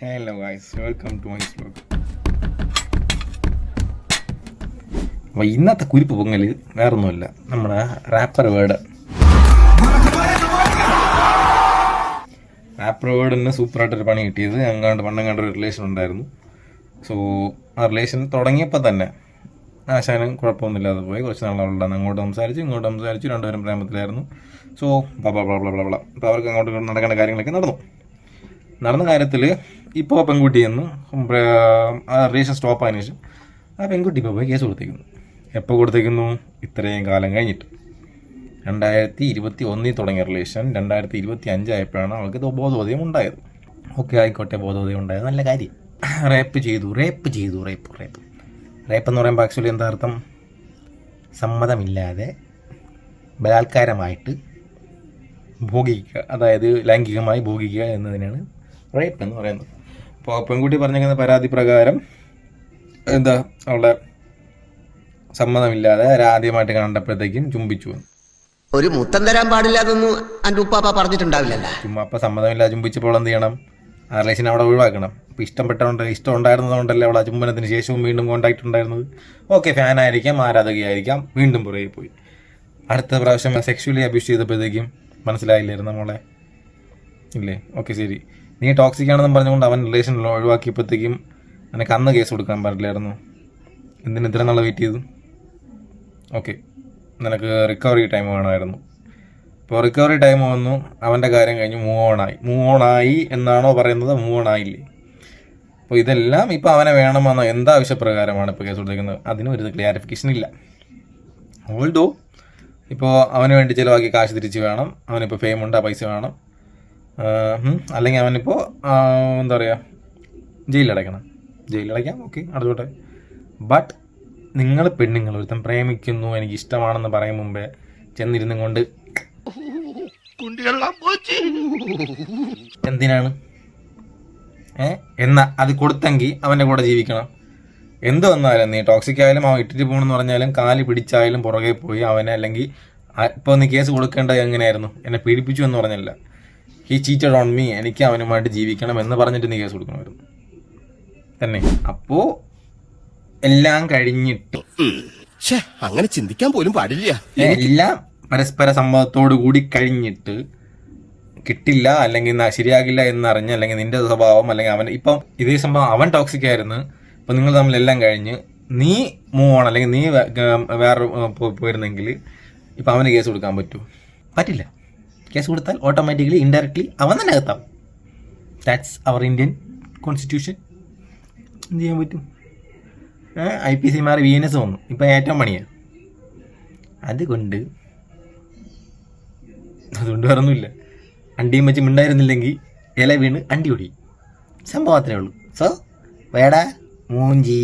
Hello guys welcome to my blog അപ്പോൾ ഇന്നത്തെ കുരിപ്പ് പൊങ്ങൽ വേറൊന്നുമില്ല. നമ്മുടെ റാപ്പർ വേർഡ് റാപ്പർ വേർഡിന് സൂപ്പറായിട്ടൊരു പണി കിട്ടിയത്. ഞങ്ങാണ്ട് പണ്ടങ്ങാണ്ട് ഒരു റിലേഷൻ ഉണ്ടായിരുന്നു. സോ ആ റിലേഷൻ തുടങ്ങിയപ്പോൾ തന്നെ ആശാനും കുഴപ്പമൊന്നുമില്ലാതെ പോയി. കുറച്ച് നാളുകളുടെ അങ്ങോട്ട് സംസാരിച്ചു ഇങ്ങോട്ട് സംസാരിച്ചു. രണ്ടുപേരും പ്രേമത്തിലായിരുന്നു. So bla bla bla bla ബ ബ അപ്പോൾ അവർക്ക് അങ്ങോട്ട് നടക്കേണ്ട കാര്യങ്ങളൊക്കെ നടന്നു. നടന്ന കാര്യത്തിൽ ഇപ്പോൾ പെൺകുട്ടി എന്ന് റീസൺ സ്റ്റോപ്പ് ആയതിനു ശേഷം ആ പെൺകുട്ടി ഇപ്പോൾ പോയി കേസ് കൊടുത്തേക്കുന്നു. എപ്പോൾ കൊടുത്തേക്കുന്നു? ഇത്രയും കാലം കഴിഞ്ഞിട്ട്. രണ്ടായിരത്തി ഇരുപത്തി ഒന്നിൽ തുടങ്ങിയ റിലേഷൻ രണ്ടായിരത്തി ഇരുപത്തി അഞ്ചായപ്പോഴാണ് അവൾക്ക് ബോധോദയം ഉണ്ടായത്. ഓക്കെ ആയിക്കോട്ടെ ബോധോദയം ഉണ്ടായത്. നല്ല കാര്യം. റേപ്പ് ചെയ്തു റേപ്പ് ചെയ്തു റേപ്പ് റേപ്പ്. റേപ്പ് എന്ന് പറയുമ്പോൾ ആക്ച്വലി എന്താ അർത്ഥം? സമ്മതമില്ലാതെ ബലാത്കാരമായിട്ട് ഭോഗിക്കുക അതായത് ലൈംഗികമായി ഭോഗിക്കുക എന്നതിനാണ് റേപ്പ് എന്ന് പറയുന്നത്. അപ്പോൾ പെൺകുട്ടി പറഞ്ഞിരിക്കുന്ന പരാതി പ്രകാരം എന്താ അവളുടെ സമ്മതമില്ലാതെ ആദ്യമായിട്ട് കണ്ടപ്പോഴത്തേക്കും ചുംബിച്ചു. ഒരു മുത്തം തരാൻ പാടില്ലാതൊന്നും എന്റെ ഉപ്പാപ്പ പറഞ്ഞിട്ടുണ്ടാവില്ലല്ലോ. ചുമ്മാ അപ്പം സമ്മതമില്ലാതെ ചുംബിച്ചപ്പോൾ എന്ത് ചെയ്യണം? ആ റിലേഷൻ അവിടെ ഒഴിവാക്കണം. അപ്പം ഇഷ്ടപ്പെട്ടതുകൊണ്ട് ഇഷ്ടം ഉണ്ടായിരുന്നതുകൊണ്ടല്ലേ അവൾ ആ ചുംബനത്തിന് ശേഷവും വീണ്ടും കോണ്ടാക്ട് ഉണ്ടായിരുന്നത്? ഓക്കെ ഫാനായിരിക്കാം ആരാധകയായിരിക്കാം വീണ്ടും പുറകെ പോയി. അടുത്ത പ്രാവശ്യം സെക്ഷുവലി അബ്യൂസ് ചെയ്തപ്പോഴത്തേക്കും മനസ്സിലായില്ലായിരുന്നു നമ്മളെ ഇല്ലേ? ഓക്കെ ശരി. നീ ടോക്സിക് ആണെന്ന് പറഞ്ഞുകൊണ്ട് അവൻ റിലേഷൻ ഒഴിവാക്കിയപ്പോഴത്തേക്കും നിനക്ക് അന്ന് കേസ് കൊടുക്കാൻ പറ്റില്ലായിരുന്നു. എന്തിന് ഇത്ര നാളെ വെയിറ്റ് ചെയ്തു? ഓക്കെ നിനക്ക് റിക്കവറി ടൈം വേണമായിരുന്നു. ഇപ്പോൾ റിക്കവറി ടൈം വന്നു. അവന്റെ കാര്യം കഴിഞ്ഞ് മൂവ് ഓൺ ആയി. മൂവ് ഓൺ ആയി എന്നാണോ പറയുന്നത്? മൂവ് ഓൺ ആയില്ലേ? അപ്പോൾ ഇതെല്ലാം ഇപ്പോൾ അവനെ വേണമെന്നോ എന്താവശ്യപ്രകാരമാണ് ഇപ്പോൾ കേസ് കൊടുത്തേക്കുന്നത് അതിനും ഒരു ക്ലാരിഫിക്കേഷൻ ഇല്ല. ഓൾഡോ ഇപ്പോൾ അവന് വേണ്ടി ചിലവാക്കി കാശ് തിരിച്ച് വേണം. അവനിപ്പോൾ ഫെയിം ഉണ്ട് ആ പൈസ വേണം. അല്ലെങ്കിൽ അവനിപ്പോൾ എന്താ പറയുക ജയിലടയ്ക്കണം ജയിലടയ്ക്കാം ഓക്കെ അടുത്തോട്ടെ ബട്ട് നിങ്ങൾ പെണ്ണുങ്ങൾ ഒരുത്തൻ പ്രേമിക്കുന്നു എനിക്ക് ഇഷ്ടമാണെന്ന് പറയും മുമ്പേ ചെന്നിരുന്നും കൊണ്ട് എന്തിനാണ്? ഏ? എന്നാ അത് കൊടുത്തെങ്കിൽ അവന്റെ കൂടെ ജീവിക്കണം. എന്ത് വന്നാലും നീ ടോക്സിക് ആയാലും അവൻ ഇട്ടിട്ട് പോകണമെന്ന് പറഞ്ഞാലും കാൽ പിടിച്ചായാലും പുറകെ പോയി അവനെ അല്ലെങ്കിൽ ഇപ്പോൾ നീ കേസ് കൊടുക്കേണ്ടത് എങ്ങനെയായിരുന്നു? എന്നെ പീഡിപ്പിച്ചു എന്ന് പറഞ്ഞല്ല. ഹി ചീറ്റഡ് ഓൺ മീ എനിക്ക് അവനുമായിട്ട് ജീവിക്കണം എന്ന് പറഞ്ഞിട്ട് നീ കേസ് കൊടുക്കണമായിരുന്നു. തന്നെ. അപ്പോ എല്ലാം കഴിഞ്ഞിട്ട് അങ്ങനെ ചിന്തിക്കാൻ പോലും പാടില്ല. എല്ലാം പരസ്പര സമ്മതത്തോടു കൂടി കഴിഞ്ഞിട്ട് കിട്ടില്ല അല്ലെങ്കിൽ ശരിയാകില്ല എന്നറിഞ്ഞ് അല്ലെങ്കിൽ നിന്റെ സ്വഭാവം അല്ലെങ്കിൽ അവൻ ഇപ്പം ഇതേ സംഭവം അവൻ ടോക്സിക് ആയിരുന്നു. ഇപ്പം നിങ്ങൾ തമ്മിൽ എല്ലാം കഴിഞ്ഞ് നീ മൂവ് ഓൺ അല്ലെങ്കിൽ നീ വേറെ പോയിരുന്നെങ്കിൽ ഇപ്പം അവന് കേസ് കൊടുക്കാൻ പറ്റുമോ? പറ്റില്ല. കേസ് കൊടുത്താൽ ഓട്ടോമാറ്റിക്കലി ഇൻഡയറക്ട്ലി അവൻ തന്നെ അകത്താവും. ദാറ്റ്സ് അവർ ഇന്ത്യൻ കോൺസ്റ്റിറ്റ്യൂഷൻ എന്ത് ചെയ്യാൻ പറ്റും? ഐ പി സി മാറി വി എൻ എസ് വന്നു. ഇപ്പം ഏറ്റവും പണിയാണ് അതുകൊണ്ട് അതുകൊണ്ട് വേറൊന്നുമില്ല. അണ്ടിയും വെച്ച് മിണ്ടായിരുന്നില്ലെങ്കിൽ ഇല വീണ് അണ്ടി ഒടി സംഭവം അത്രേ ഉള്ളൂ. സോ വേടാ മൂഞ്ചി.